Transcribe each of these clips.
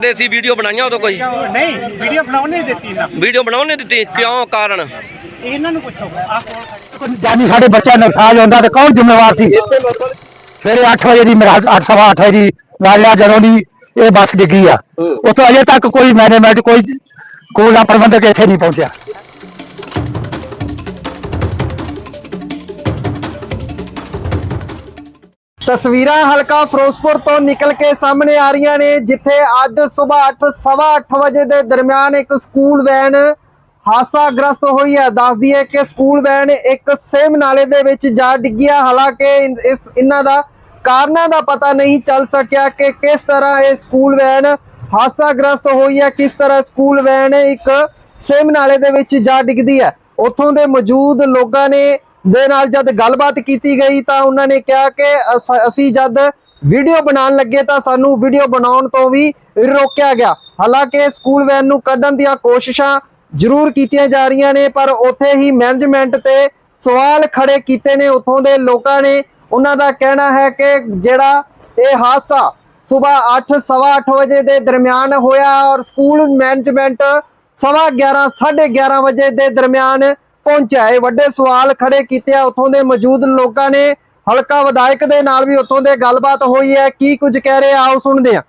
ਦੇ ਸੀ ਵੀਡੀਓ ਬਣਾਈਆਂ ਉਦੋਂ ਕੋਈ? ਨਹੀਂ ਵੀਡੀਓ ਬਣਾਉਣ ਨਹੀਂ ਦਿੱਤੀ ਨਾ। ਵੀਡੀਓ ਬਣਾਉਣ ਨਹੀਂ ਦਿੱਤੀ? ਕਿਉਂ? ਕਾਰਨ? ਇਹਨਾਂ ਨੂੰ ਪੁੱਛੋ। ਆ ਕੋਲ ਜਾਨੀ ਸਾਡੇ ਬੱਚਾ ਨੁਕਸਾਨ ਹੁੰਦਾ ਤੇ ਕੌਣ ਜ਼ਿੰਮੇਵਾਰ ਸੀ? ਸਵੇਰੇ 8 ਵਜੇ ਦੀ ਮੇਰਾ 8 ਸਵਾ 8 ਵਜੇ ਦੀ ਲਾਲਿਆ ਜਦੋਂ ਦੀ ਇਹ ਬੱਸ ਡਿੱਗੀ ਆ। ਉਤੋਂ ਅਜੇ ਤੱਕ ਕੋਈ ਮੈਨੇਜਮੈਂਟ ਕੋਈ ਕੋਲ ਦਾ ਪ੍ਰਬੰਧਕ ਇੱਥੇ ਨਹੀਂ ਪਹੁੰਚਿਆ। ਤਸਵੀਰਾਂ ਹਲਕਾ ਫਿਰੋਜ਼ਪੁਰ ਤੋਂ ਨਿਕਲ ਕੇ ਸਾਹਮਣੇ ਆ ਰਹੀਆਂ ਨੇ, ਜਿੱਥੇ ਅੱਜ ਸਵੇਰ 8 ਸਵਾ 8 ਵਜੇ ਦੇ ਦਰਮਿਆਨ ਇੱਕ ਸਕੂਲ ਵੈਨ ਹਾਦਸਾਗ੍ਰਸਤ ਹੋਈ ਹੈ। ਦੱਸਦੀ ਹੈ ਕਿ ਸਕੂਲ ਵੈਨ ਇੱਕ ਸੇਮ ਨਾਲੇ ਦੇ ਵਿੱਚ ਜਾ ਡਿੱਗੀ ਹੈ ਹਾਲਾਂਕਿ ਇਸ, ਇਹਨਾਂ ਦਾ ਕਾਰਨਾਂ ਦਾ ਪਤਾ ਨਹੀਂ ਚੱਲ ਸਕਿਆ ਕਿ ਕਿਸ ਤਰ੍ਹਾਂ ਇਹ ਸਕੂਲ ਵੈਨ ਹਾਦਸਾਗ੍ਰਸਤ ਹੋਈ ਹੈ, ਕਿਸ ਤਰ੍ਹਾਂ ਸਕੂਲ ਵੈਨ ਇੱਕ ਸੇਮ ਨਾਲੇ ਦੇ ਵਿੱਚ ਜਾ ਡਿੱਗਦੀ ਹੈ। ਉੱਥੋਂ ਦੇ ਮੌਜੂਦ ਲੋਕਾਂ ਨੇ ਦੇ ਨਾਲ ਜਦ ਗੱਲਬਾਤ ਕੀਤੀ ਗਈ ਤਾਂ ਉਹਨਾਂ ਨੇ ਕਿਹਾ ਕਿ ਅਸੀਂ ਜਦ ਵੀਡੀਓ ਬਣਾਉਣ ਲੱਗੇ ਤਾਂ ਸਾਨੂੰ ਵੀਡੀਓ ਬਣਾਉਣ ਤੋਂ ਵੀ ਰੋਕਿਆ ਗਿਆ। ਹਾਲਾਂਕਿ ਸਕੂਲ ਵੈਨ ਨੂੰ ਕੱਢਣ ਦੀਆਂ ਕੋਸ਼ਿਸ਼ਾਂ ਜ਼ਰੂਰ ਕੀਤੀਆਂ ਜਾ ਰਹੀਆਂ ਨੇ, ਪਰ ਉੱਥੇ ਹੀ ਮੈਨੇਜਮੈਂਟ ਤੇ ਸਵਾਲ ਖੜੇ ਕੀਤੇ ਨੇ। ਉੱਥੋਂ ਦੇ ਲੋਕਾਂ ਨੇ ਉਹਨਾਂ ਦਾ ਕਹਿਣਾ ਹੈ ਕਿ ਜਿਹੜਾ ਇਹ ਹਾਦਸਾ ਸਵੇਰ 8 ਸਵਾ 8 ਵਜੇ ਦੇ ਦਰਮਿਆਨ ਹੋਇਆ ਔਰ ਸਕੂਲ ਮੈਨੇਜਮੈਂਟ ਸਵਾ 11 11:30 ਵਜੇ ਦੇ ਦਰਮਿਆਨ ਪਹੁੰਚਿਆ ਇਹ ਵੱਡੇ ਸਵਾਲ ਖੜੇ ਕੀਤੇ ਆ। ਉੱਥੋਂ ਦੇ ਮੌਜੂਦ ਲੋਕਾਂ ਨੇ ਹਲਕਾ ਵਿਧਾਇਕ ਦੇ ਨਾਲ ਵੀ ਉੱਥੋਂ ਦੇ ਗੱਲਬਾਤ ਹੋਈ ਹੈ। ਕੀ ਕੁਝ ਕਹਿ ਰਹੇ ਆ, ਆਓ ਸੁਣਦੇ ਆ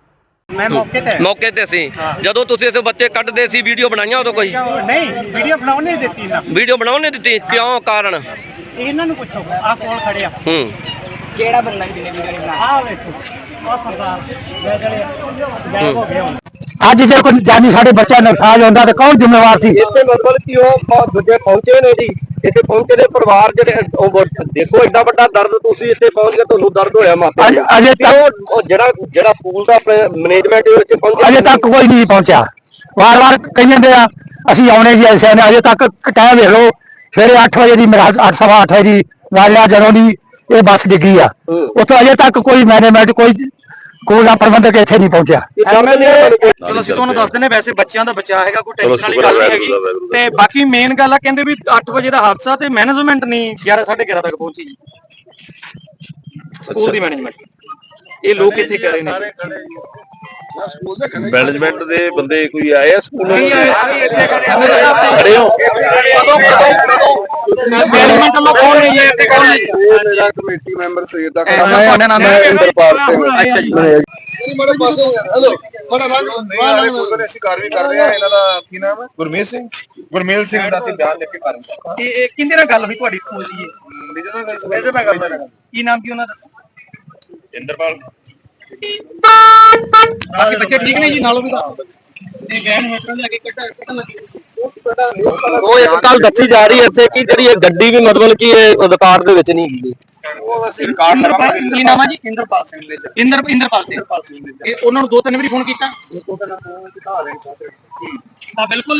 ਮੈਂ ਮੌਕੇ ਤੇ ਮੌਕੇ ਤੇ ਸੀ। ਜਦੋਂ ਤੁਸੀਂ ਇੱਥੇ ਬੱਚੇ ਕੱਢਦੇ ਸੀ ਵੀਡੀਓ ਬਣਾਈਆਂ ਉਦੋਂ ਕੋਈ? ਨਹੀਂ ਵੀਡੀਓ ਬਣਾਉਣ ਨਹੀਂ ਦਿੱਤੀ ਨਾ। ਵੀਡੀਓ ਬਣਾਉਣ ਨਹੀਂ ਦਿੱਤੀ? ਕਿਉਂ? ਕਾਰਨ? ਇਹਨਾਂ ਨੂੰ ਪੁੱਛੋ। ਆ ਕੋਲ ਖੜਿਆ ਹੂੰ। ਕਿਹੜਾ ਬੰਦਾ ਜਿਹਨੇ ਵੀਡੀਓ ਨਹੀਂ ਆ ਵੇਖੋ। ਆ ਸਰਦਾਰ। ਮੈਂ ਚਲੇ ਗਾਇਬ ਹੋ ਗਿਆ ਅੱਜ ਜੇ ਕੋਈ ਜਾਨੀ ਸਾਡੇ ਬੱਚਾ ਨੁਕਸਾਨ ਹੁੰਦਾ ਤੇ ਕੌਣ ਜ਼ਿੰਮੇਵਾਰ ਸੀ? ਇੱਥੇ ਮਤਲਬ ਕਿ ਉਹ ਬਹੁਤ ਦੂਜੇ ਪਹੁੰਚੇ ਨੇ ਜੀ। ਇੱਥੇ ਪਹੁੰਚੇ ਦੇ ਪਰਿਵਾਰ ਜਿਹੜੇ ਉਹ ਦੇਖੋ ਐਡਾ ਵੱਡਾ ਦਰਦ ਤੁਸੀਂ ਇੱਥੇ ਪਹੁੰਚ ਕੇ ਤੁਹਾਨੂੰ ਦਰਦ ਹੋਇਆ ਮਾਤਾ ਅਜੇ- ਤੱਕ- ਜਿਹੜਾ ਜਿਹੜਾ ਸਕੂਲ ਦਾ ਮੈਨੇਜਮੈਂਟ ਇੱਥੇ ਪਹੁੰਚਿਆ ਅਜੇ ਤੱਕ ਕੋਈ ਨਹੀਂ ਪਹੁੰਚਿਆ। ਵਾਰ-ਵਾਰ ਕਹੀ ਜਾਂਦੇ ਆ ਅਸੀਂ ਆਉਣੇ ਜੀ ਐਸੇ ਨੇ ਅਜੇ ਤੱਕ ਟਾਈਮ ਵੇਖ ਲਓ ਸਵੇਰੇ 8 ਵਜੇ ਦੀ ਮੇਰਾ 8 ਸਵਾ 8 ਵਜੇ ਦੀ ਲਾਲਿਆ ਜਦੋਂ ਦੀ ਇਹ ਬੱਸ ਡਿੱਗੀ ਆ। ਉਤੋਂ ਅਜੇ ਤੱਕ ਕੋਈ ਮੈਨੇਜਮੈਂਟ ਕੋਈ ਕੋਲ ਦਾ ਪ੍ਰਬੰਧਕ ਇੱਥੇ ਨਹੀਂ ਪਹੁੰਚਿਆ। ਐਮਐਲਏ ਚਲੋ ਅਸੀਂ ਤੁਹਾਨੂੰ ਦੱਸ ਦਿੰਦੇ ਵੈਸੇ ਬੱਚਿਆਂ ਦਾ ਬਚਾਅ ਹੈਗਾ ਕੋਈ ਟੈਨਸ਼ਨ ਵਾਲੀ ਗੱਲ ਨਹੀਂ ਹੈਗੀ। ਤੇ ਬਾਕੀ ਮੇਨ ਗੱਲ ਆ ਕਹਿੰਦੇ ਵੀ 8 ਵਜੇ ਦਾ ਹਾਦਸਾ ਤੇ ਮੈਨੇਜਮੈਂਟ ਨਹੀਂ 11 11:30 ਤੱਕ ਪਹੁੰਚੀ ਜੀ। ਸਕੂਲ ਦੀ ਮੈਨੇਜਮੈਂਟ ਇਹ ਲੋਕ ਇੱਥੇ ਕਰ ਰਹੇ ਨੇ। ਮੈਨੇਜਮੈਂਟ ਦੇ ਬੰਦੇ ਕੋਈ ਆਏ ਆ ਸਕੂਲ ਨਹੀਂ ਆਏ, ਖੜੇ ਹੋ? ਕਦੋਂ? ਮੈਨੇਜਮੈਂਟ ਵੱਲੋਂ ਕੌਣ ਨਹੀਂ ਹੈ ਇੱਥੇ ਕੌਣ ਨਹੀਂ ਇਹ ਮੇਰਾ ਕਮੇਟੀ ਮੈਂਬਰ ਸਵੇਰ ਦਾ ਐਸਾ ਤੁਹਾਡਾ ਨਾਮ ਮੈਂ ਇੰਦਰਪਾਲ ਸਿੰਘ ਅੱਛਾ ਜੀ ਅਸੀਂ ਕਾਰਵਾਈ ਕਰ ਰਹੇ ਆ ਇਹਨਾਂ ਦਾ ਕੀ ਨਾਮ ਹੈ ਗੁਰਮੀਤ ਸਿੰਘ ਗੁਰਮੇਲ ਸਿੰਘ ਦਾ ਅਸੀਂ ਬਿਆਨ ਲਿਖ ਕੇ ਕਰ ਰਹੇ ਇਹ ਕਿੰਦੇ ਨਾਲ ਗੱਲ ਹੋਈ ਤੁਹਾਡੀ ਸਕੂਲ ਦੀ ਇਹ ਵੈਸੇ ਮੈਂ ਕਰਦਾ ਕੀ ਨਾਮ ਕੀ ਉਹਨਾਂ ਦਾ? ਇੰਦਰਪਾਲ ਬਾਕੀ ਬੱਚੇ ਠੀਕ ਨੇ ਜੀ ਨਾਲੋਂ ਵੀ ਤਾਂ। ਇਹ ਵੈਨ ਹੋਟਲ ਲੈ ਕੇ ਕੱਟਾ ਕੱਟਣ ਲੱਗੀ। ਉਹ ਇੱਕ ਗੱਲ ਦੱਸੀ ਜਾ ਰਹੀ ਹੈ ਇੱਥੇ ਕਿ ਜਿਹੜੀ ਇਹ ਗੱਡੀ ਵੀ ਮਤਲਬ ਕਿ ਇਹ ਅਧਿਕਾਰ ਦੇ ਵਿੱਚ ਨਹੀਂ ਹੈਗੀ। ਉਹ ਅਸੀਂ ਰਿਕਾਰਡ ਕਰਵਾਵਾਂਗੇ ਕੀ ਨਾਮ ਹੈ ਜੀ? ਇੰਦਰਪਾਲ ਸਿੰਘ ਦੇ ਇੰਦਰ ਇੰਦਰਪਾਲ ਸਿੰਘ। ਇਹ ਉਹਨਾਂ ਨੂੰ ਦੋ ਤਿੰਨ ਵਾਰੀ ਫੋਨ ਕੀਤਾ? ਬਿਲਕੁਲ